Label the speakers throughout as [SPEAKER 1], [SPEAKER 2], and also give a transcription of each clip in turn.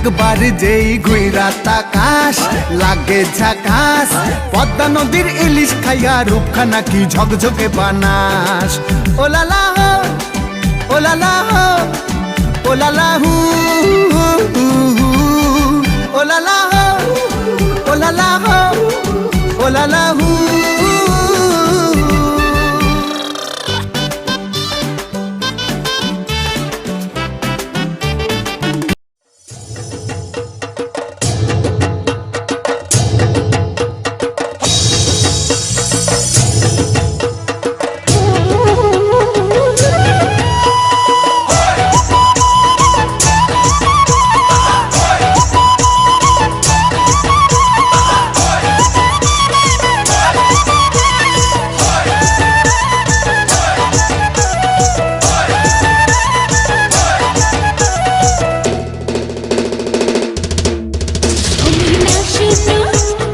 [SPEAKER 1] একবার যেই ঘুইরা তাকাস, লাগে ঝাকাস, পদ্মা নদীর ইলিশ খাইয়া রূপখানা কি ঝকঝকে বানাস। হো ওলালা হো ওলালা হু ওলালা হো ওলালা হো ওলালা হু।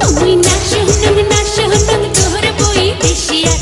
[SPEAKER 1] তুই না শোন না শোন তোর বই দেশিয়া